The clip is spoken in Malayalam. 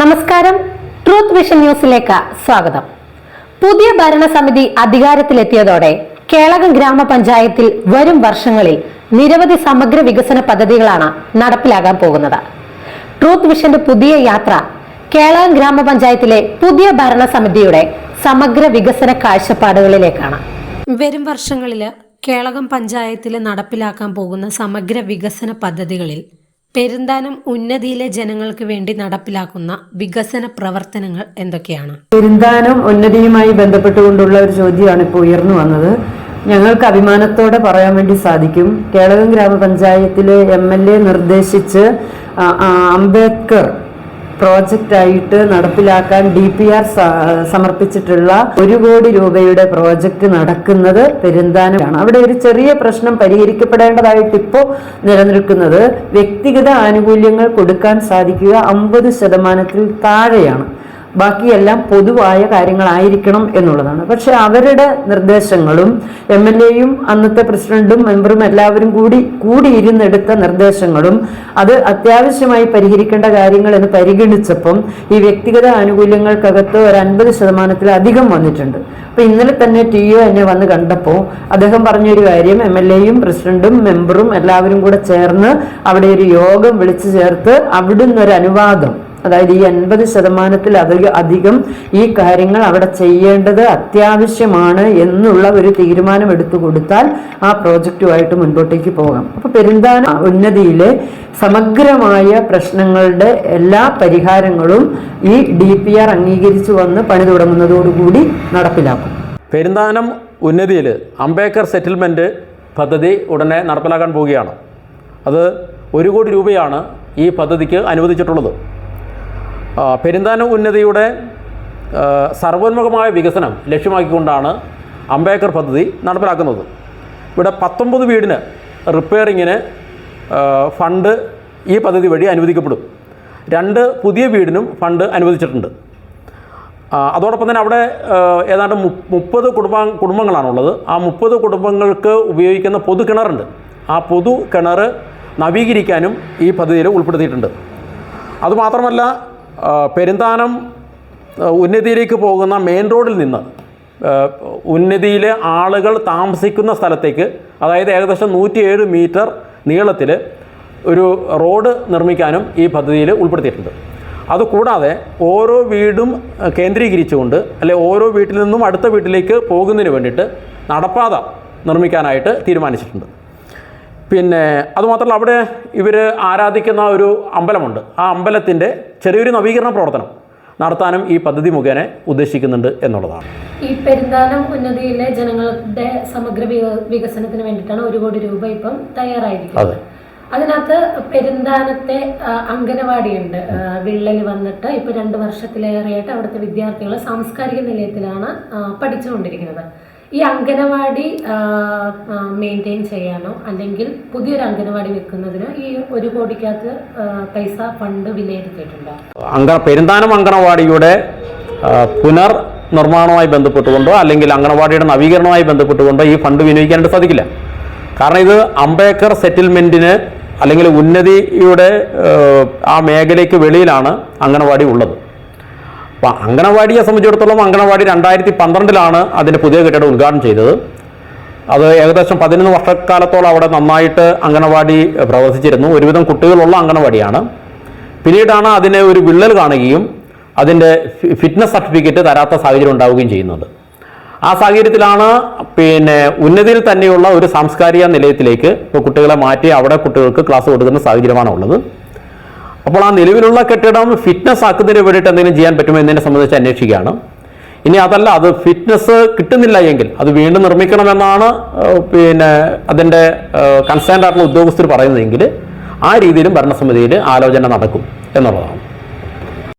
നമസ്കാരം. ട്രൂത്ത് വിഷൻ ന്യൂസിലേക്ക് സ്വാഗതം. പുതിയ ഭരണസമിതി അധികാരത്തിലെത്തിയതോടെ കേളകം ഗ്രാമപഞ്ചായത്തിൽ വരും വർഷങ്ങളിൽ നിരവധി സമഗ്ര വികസന പദ്ധതികളാണ് നടപ്പിലാകാൻ പോകുന്നത്. ട്രൂത്ത് വിഷന്റെ പുതിയ യാത്ര കേളകം ഗ്രാമപഞ്ചായത്തിലെ പുതിയ ഭരണസമിതിയുടെ സമഗ്ര വികസന കാഴ്ചപ്പാടുകളിലേക്കാണ്. വരും വർഷങ്ങളിൽ കേളകം പഞ്ചായത്തിൽ നടപ്പിലാക്കാൻ പോകുന്ന സമഗ്ര വികസന പദ്ധതികളിൽ പെരുന്താനം ഉന്നതിയിലെ ജനങ്ങൾക്ക് വേണ്ടി നടപ്പിലാക്കുന്ന വികസന പ്രവർത്തനങ്ങൾ എന്തൊക്കെയാണ്? പെരുന്താനം ഉന്നതിയുമായി ബന്ധപ്പെട്ടുകൊണ്ടുള്ള ഒരു ചോദ്യമാണ് ഇപ്പോൾ ഉയർന്നു വന്നത്. ഞങ്ങൾക്ക് അഭിമാനത്തോടെ പറയാൻ വേണ്ടി സാധിക്കും. കേളകം ഗ്രാമപഞ്ചായത്തിലെ എം എൽ എ നിർദ്ദേശിച്ച് അംബേദ്കർ പ്രോജക്റ്റായിട്ട് നടപ്പിലാക്കാൻ ഡി പി ആർ സമർപ്പിച്ചിട്ടുള്ള ഒരു കോടി രൂപയുടെ പ്രോജക്റ്റ് നടക്കുന്നത് പെരുന്താനമാണ് അവിടെ ഒരു ചെറിയ പ്രശ്നം പരിഹരിക്കപ്പെടേണ്ടതായിട്ട് ഇപ്പോൾ നിലനിൽക്കുന്നത് വ്യക്തിഗത ആനുകൂല്യങ്ങൾ കൊടുക്കാൻ സാധിക്കുക അമ്പത് ശതമാനത്തിൽ താഴെയാണ്. ബാക്കിയെല്ലാം പൊതുവായ കാര്യങ്ങളായിരിക്കണം എന്നുള്ളതാണ്. പക്ഷെ അവരുടെ നിർദ്ദേശങ്ങളും എം എൽ എയും അന്നത്തെ പ്രസിഡന്റും മെമ്പറും എല്ലാവരും കൂടി കൂടിയിരുന്നെടുത്ത നിർദ്ദേശങ്ങളും അത് അത്യാവശ്യമായി പരിഹരിക്കേണ്ട കാര്യങ്ങൾ എന്ന് പരിഗണിച്ചപ്പം ഈ വ്യക്തിഗത ആനുകൂല്യങ്ങൾക്കകത്ത് ഒരു അൻപത് ശതമാനത്തിലധികം വന്നിട്ടുണ്ട്. അപ്പൊ ഇന്നലെ തന്നെ ടി ഒ എന്നെ വന്ന് കണ്ടപ്പോൾ അദ്ദേഹം പറഞ്ഞൊരു കാര്യം എം എൽ എയും പ്രസിഡന്റും മെമ്പറും എല്ലാവരും കൂടെ ചേർന്ന് അവിടെ ഒരു യോഗം വിളിച്ചു ചേർത്ത് അവിടുന്ന് ഒരു അനുവാദം അതായത് ഈ അൻപത് ശതമാനത്തിൽ അധിക അധികം ഈ കാര്യങ്ങൾ അവിടെ ചെയ്യേണ്ടത് അത്യാവശ്യമാണ് എന്നുള്ള ഒരു തീരുമാനം എടുത്തു കൊടുത്താൽ ആ പ്രോജക്റ്റുമായിട്ട് മുൻപോട്ടേക്ക് പോകാം. അപ്പൊ പെരുന്താന ഉന്നതിയിലെ സമഗ്രമായ പ്രശ്നങ്ങളുടെ എല്ലാ പരിഹാരങ്ങളും ഈ ഡി പി ആർ അംഗീകരിച്ചു വന്ന് പണി തുടങ്ങുന്നതോടുകൂടി നടപ്പിലാക്കും. പെരുന്താനം ഉന്നതിയിൽ അംബേദ്കർ സെറ്റിൽമെന്റ് പദ്ധതി ഉടനെ നടപ്പിലാക്കാൻ പോവുകയാണ്. അത് ഒരു കോടി രൂപയാണ് ഈ പദ്ധതിക്ക് അനുവദിച്ചിട്ടുള്ളത്. പെരുന്താനം ഉന്നതിയുടെ സർവോന്മുഖമായ വികസനം ലക്ഷ്യമാക്കിക്കൊണ്ടാണ് അംബേദ്കർ പദ്ധതി നടപ്പിലാക്കുന്നത്. ഇവിടെ പത്തൊമ്പത് വീടിന് റിപ്പയറിങ്ങിന് ഫണ്ട് ഈ പദ്ധതി വഴി അനുവദിക്കപ്പെടും. രണ്ട് പുതിയ വീടിനും ഫണ്ട് അനുവദിച്ചിട്ടുണ്ട്. അതോടൊപ്പം തന്നെ അവിടെ ഏതാണ്ട് മുപ്പത് കുടുംബ കുടുംബങ്ങളാണുള്ളത്. ആ മുപ്പത് കുടുംബങ്ങൾക്ക് ഉപയോഗിക്കുന്ന പൊതു കിണറുണ്ട്. ആ പൊതു കിണർ നവീകരിക്കാനും ഈ പദ്ധതിയിൽ ഉൾപ്പെടുത്തിയിട്ടുണ്ട്. അതുമാത്രമല്ല പെരുന്താനം ഉന്നതിയിലേക്ക് പോകുന്ന മെയിൻ റോഡിൽ നിന്ന് ഉന്നതിയിലെ ആളുകൾ താമസിക്കുന്ന സ്ഥലത്തേക്ക് അതായത് ഏകദേശം നൂറ്റിയേഴ് മീറ്റർ നീളത്തിൽ ഒരു റോഡ് നിർമ്മിക്കാനും ഈ പദ്ധതിയിൽ ഉൾപ്പെടുത്തിയിട്ടുണ്ട്. അതുകൂടാതെ ഓരോ വീടും കേന്ദ്രീകരിച്ചുകൊണ്ട് അല്ലെ ഓരോ വീട്ടിൽ നിന്നും അടുത്ത വീട്ടിലേക്ക് പോകുന്നതിന് വേണ്ടിയിട്ട് നടപ്പാത നിർമ്മിക്കാനായിട്ട് തീരുമാനിച്ചിട്ടുണ്ട്. പിന്നെ അതുമാത്രമല്ല അവിടെ ഇവർ ആരാധിക്കുന്ന ഒരു അമ്പലമുണ്ട്. ആ അമ്പലത്തിന്റെ ചെറിയൊരു നവീകരണ പ്രവർത്തനം നടത്താനും ഈ പദ്ധതി മുഖേന ഉദ്ദേശിക്കുന്നുണ്ട് എന്നുള്ളതാണ്. ഈ പെരുന്താനം ഉന്നതിയിലെ ജനങ്ങളുടെ സമഗ്ര വിക- വികസനത്തിന് വേണ്ടിയിട്ടാണ് ഒരു കോടി രൂപ ഇപ്പം തയ്യാറായിരിക്കുന്നത്. അതെ. അതിനകത്ത് പെരുന്താനത്തെ അംഗനവാടിയുണ്ട്. വിള്ളൽ വന്നിട്ട് ഇപ്പൊ രണ്ട് വർഷത്തിലേറെയായിട്ട് അവിടുത്തെ വിദ്യാർത്ഥികൾ സാംസ്കാരിക നിലയത്തിലാണ് പഠിച്ചുകൊണ്ടിരിക്കുന്നത്. ഈ അംഗനവാടി മെയിന്റെയിൻ ചെയ്യാനോ അല്ലെങ്കിൽ പുതിയൊരു അംഗനവാടി വെക്കുന്നതിനോ ഈ ഒരു കോടിക്കകത്ത് പൈസ ഫണ്ട് വിലയിരുത്തിയിട്ടുണ്ടോ? അങ്ക പെരുന്താനം അങ്കണവാടിയുടെ പുനർ നിർമ്മാണവുമായി ബന്ധപ്പെട്ടുകൊണ്ടോ അല്ലെങ്കിൽ അങ്കണവാടിയുടെ നവീകരണവുമായി ബന്ധപ്പെട്ടുകൊണ്ടോ ഈ ഫണ്ട് വിനിയോഗിക്കാനായിട്ട് സാധിക്കില്ല. കാരണം ഇത് അംബേക്കർ സെറ്റിൽമെന്റിന് അല്ലെങ്കിൽ ഉന്നതിയുടെ ആ, ആ മേഖലയ്ക്ക് വെളിയിലാണ് അങ്കണവാടി ഉള്ളത്. അപ്പോൾ അങ്കണവാടിയെ സംബന്ധിച്ചിടത്തോളം അങ്കണവാടി രണ്ടായിരത്തി പന്ത്രണ്ടിലാണ് അതിന്റെ പുതിയ കെട്ടിടം ഉദ്ഘാടനം ചെയ്തത്. അത് ഏകദേശം പതിനൊന്ന് വർഷക്കാലത്തോളം അവിടെ നന്നായിട്ട് അങ്കണവാടി പ്രവർത്തിച്ചിരുന്നു. ഒരുവിധം കുട്ടികളുള്ള അങ്കണവാടിയാണ് പിന്നീടാണ് അതിനെ ഒരു വിള്ളൽ കാണുകയും അതിന്റെ ഫിറ്റ്നസ് സർട്ടിഫിക്കറ്റ് തരാത്ത സാഹചര്യം ഉണ്ടാവുകയും ചെയ്യുന്നത്. ആ സാഹചര്യത്തിലാണ് പിന്നെ ഉന്നതിയിൽ തന്നെയുള്ള ഒരു സാംസ്കാരിക നിലയത്തിലേക്ക് ഇപ്പോൾ കുട്ടികളെ മാറ്റി അവിടെ കുട്ടികൾക്ക് ക്ലാസ് കൊടുക്കുന്ന സാഹചര്യമാണ് ഉള്ളത് അപ്പോൾ ആ നിലവിലുള്ള കെട്ടിടം ഫിറ്റ്നസ് ആക്കുന്നതിന് വേണ്ടിയിട്ട് എന്തെങ്കിലും ചെയ്യാൻ പറ്റുമോ എന്നതിനെ സംബന്ധിച്ച് അന്വേഷിക്കുകയാണ്. ഇനി അതല്ല അത് ഫിറ്റ്നസ് കിട്ടുന്നില്ല എങ്കിൽ അത് വീണ്ടും നിർമ്മിക്കണമെന്നാണ് പിന്നെ അതിന്റെ കൺസേൺഡ് ആയിട്ടുള്ള ഉദ്യോഗസ്ഥർ പറയുന്നതെങ്കിൽ ആ രീതിയിലും ഭരണസമിതിയിൽ ആലോചന നടക്കും എന്നുള്ളതാണ്.